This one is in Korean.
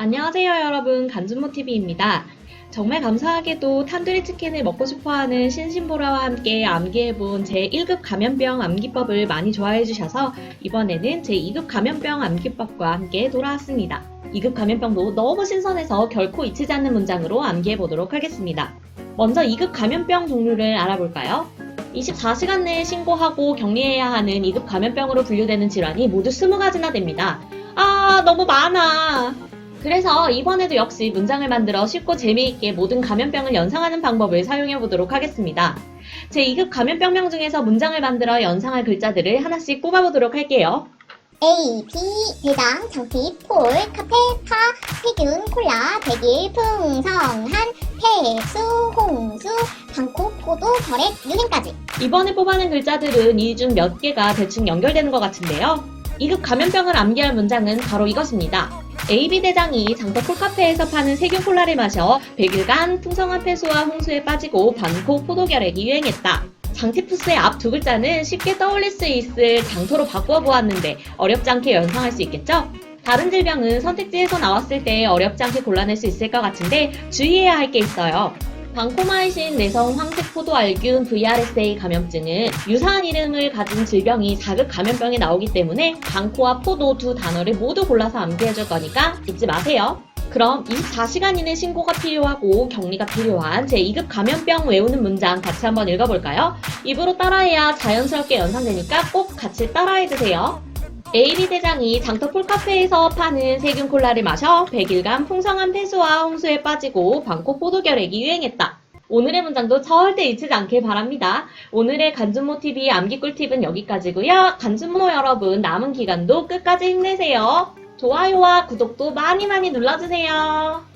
안녕하세요 여러분 간준모TV입니다. 정말 감사하게도 탄두리 치킨을 먹고 싶어하는 신신보라와 함께 암기해본 제1급 감염병 암기법을 많이 좋아해주셔서 이번에는 제2급 감염병 암기법과 함께 돌아왔습니다. 2급 감염병도 너무 신선해서 결코 잊히지 않는 문장으로 암기해보도록 하겠습니다. 먼저 2급 감염병 종류를 알아볼까요? 24시간 내에 신고하고 격리해야 하는 2급 감염병으로 분류되는 질환이 모두 20가지나 됩니다. 아, 너무 많아. 그래서 이번에도 역시 문장을 만들어 쉽고 재미있게 모든 감염병을 연상하는 방법을 사용해 보도록 하겠습니다. 제 2급 감염병명 중에서 문장을 만들어 연상할 글자들을 하나씩 꼽아보도록 할게요. A, B, 대장, 장피, 폴, 카페, 파, 세균, 콜라, 백일, 풍성, 한, 폐수, 홍수, 방콕, 포도, 결핵, 유행까지. 이번에 뽑아낸 글자들은 이 중 몇 개가 대충 연결되는 것 같은데요. 2급 감염병을 암기할 문장은 바로 이것입니다. AB 대장이 장터 콜카페에서 파는 세균 콜라를 마셔 100일간 풍성한 폐수와 홍수에 빠지고 반코 포도결핵이 유행했다. 장티푸스의 앞 두 글자는 쉽게 떠올릴 수 있을 장토로 바꾸어 보았는데 어렵지 않게 연상할 수 있겠죠? 다른 질병은 선택지에서 나왔을 때 어렵지 않게 골라낼 수 있을 것 같은데 주의해야 할 게 있어요. 방코마이신 내성 황색 포도알균 VRSA 감염증은 유사한 이름을 가진 질병이 4급 감염병에 나오기 때문에 방코와 포도 두 단어를 모두 골라서 암기해줄 거니까 잊지 마세요. 그럼 24시간 이내 신고가 필요하고 격리가 필요한 제2급 감염병 외우는 문장 같이 한번 읽어볼까요? 입으로 따라해야 자연스럽게 연상되니까 꼭 같이 따라해주세요. AB 대장이 장터 폴카페에서 파는 세균 콜라를 마셔 100일간 풍성한 폐수와 홍수에 빠지고 방콕 포도결핵이 유행했다. 오늘의 문장도 절대 잊히지 않길 바랍니다. 오늘의 간준모TV 암기 꿀팁은 여기까지고요. 간준모 여러분 남은 기간도 끝까지 힘내세요. 좋아요와 구독도 많이 많이 눌러주세요.